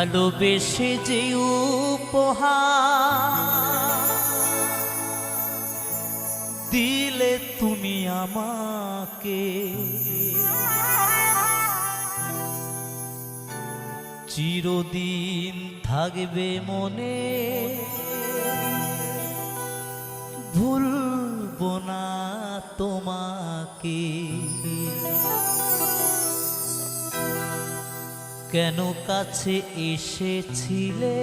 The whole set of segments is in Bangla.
ভালোবেসে যে উপহার দিলে তুমি আমাকে। চিরদিন থাকবে মনে। ভুলবো না তোমাকে। কেন কাছে এসেছিলে?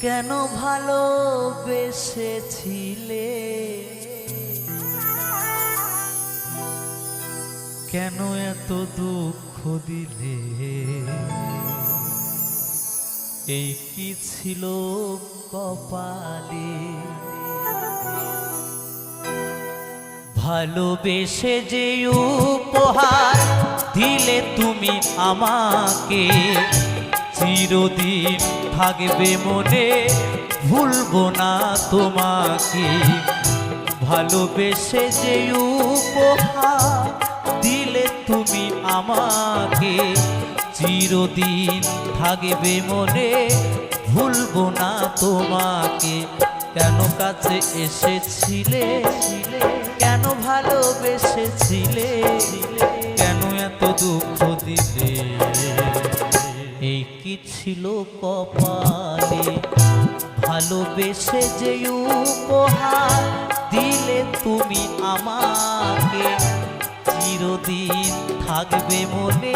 কেন ভালোবেসেছিলে? কেন এত দুঃখ দিলে? এই কি ছিল কপালে? ভালোবেসে যে উপহার দিলে তুমি আমাকে, চিরদিন থাকবে মনে, ভুলবো না তোমাকে। ভালোবেসে যে উপহার দিলে তুমি আমাকে, চিরদিন থাকবে মনে, ভুলবো না তোমাকে। কেন কাছে এসেছিলে? কেন ভালোবেসেছিলে? কেন এত দুঃখ দিলে? এই কি ছিল কপালে? ভালোবেসে যে উপহার দিলে তুমি আমাকে, চিরদিন থাকবে মনে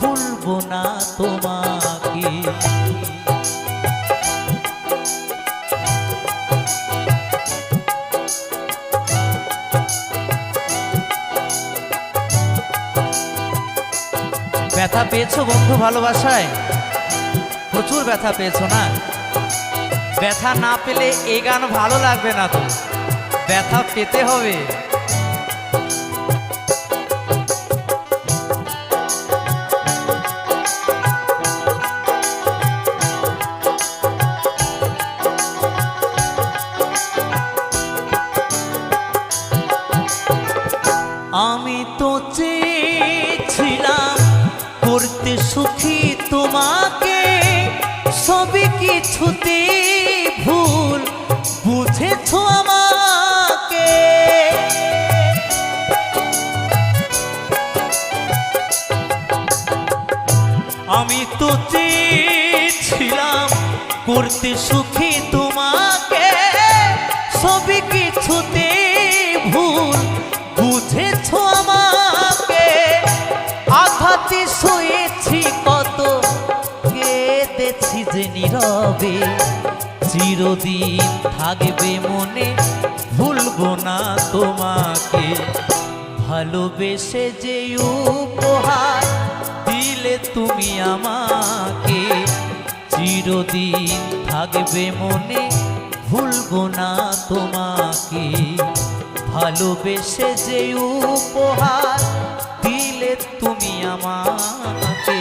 ভুলবো না তোমাকে। ব্যথা পেয়েছ বন্ধু ভালোবাসায়? প্রচুর ব্যথা পেয়েছ না? ব্যথা না পেলে এ গান ভালো লাগবে না তো। ব্যথা পেতে হবে। কিছুতে ভুল বুঝেছ আমাকে? আমি তো চেয়েছিলাম করতে সুখী তোমাকে, সবই কিছুতে ভুল বুঝেছ আমাকে। নীরবে চিরদিন থাকবে মনে, ভুলবো না তোমাকে। ভালোবেসে যে উপহার দিলে তুমি আমাকে, চিরদিন থাকবে মনে, ভুলবো না তোমাকে। ভালোবেসে যে উপহার দিলে তুমি আমাকে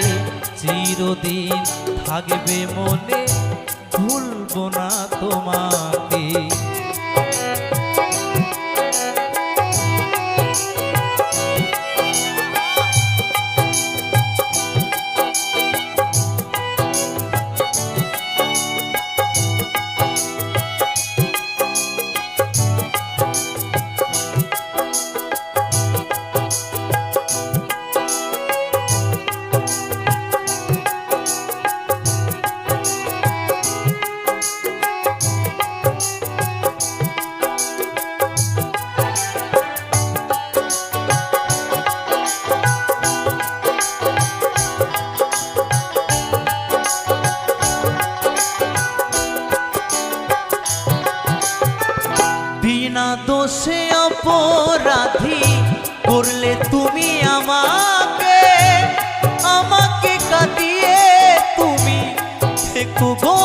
চিরদিন থাকবে মনে ভুলব না তোমাকে দোষে অপরাধী করলে তুমি আমাকে আমাকে কাঁদিয়ে তুমি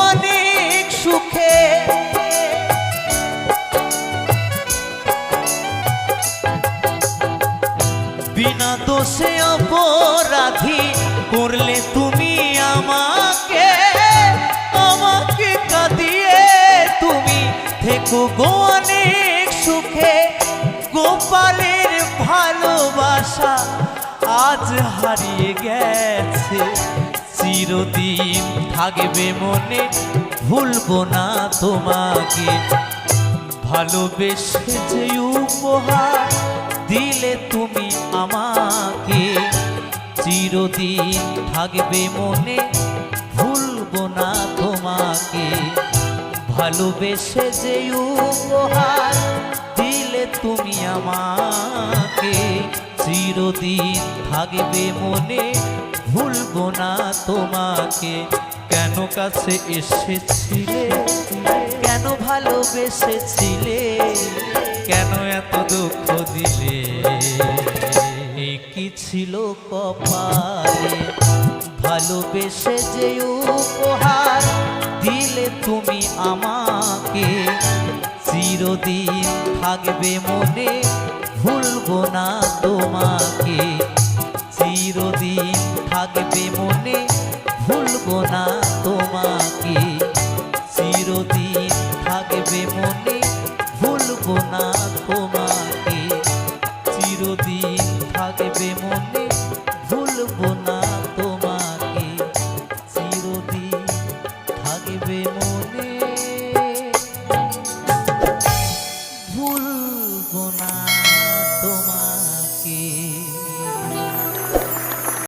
অনেক সুখে। বিনা দোষে অপরাধী করলে তুমি আমাকে আমাকে কাঁদিয়ে তুমি থেকো গো অনেক গোপালের ভালোবাসা আজ হারিয়ে গেছে। চিরদিন থাকবে মনে, ভুলবো না তোমাকে। ভালোবেসে যে উপহার দিলে তুমি আমাকে। চিরদিন থাকবে মনে, ভুলবো না তোমাকে। ভালোবেসে যে উপহার তুমি আমাকে চিরদিন থাকবে মনে। ভুলবো না তোমাকে। কেন কাছে এসেছিলে? কেন ভালোবেসেছিলে? কেন এত দুঃখ দিলে? কি ছিল কপালে? ভালোবেসে যে উপহার দিলে তুমি আমাকে। চিরদিন থাকবে মনে ভুলবো না তোমাকে। চিরদিন থাকবে মনে ভুলবো না তোমাকে।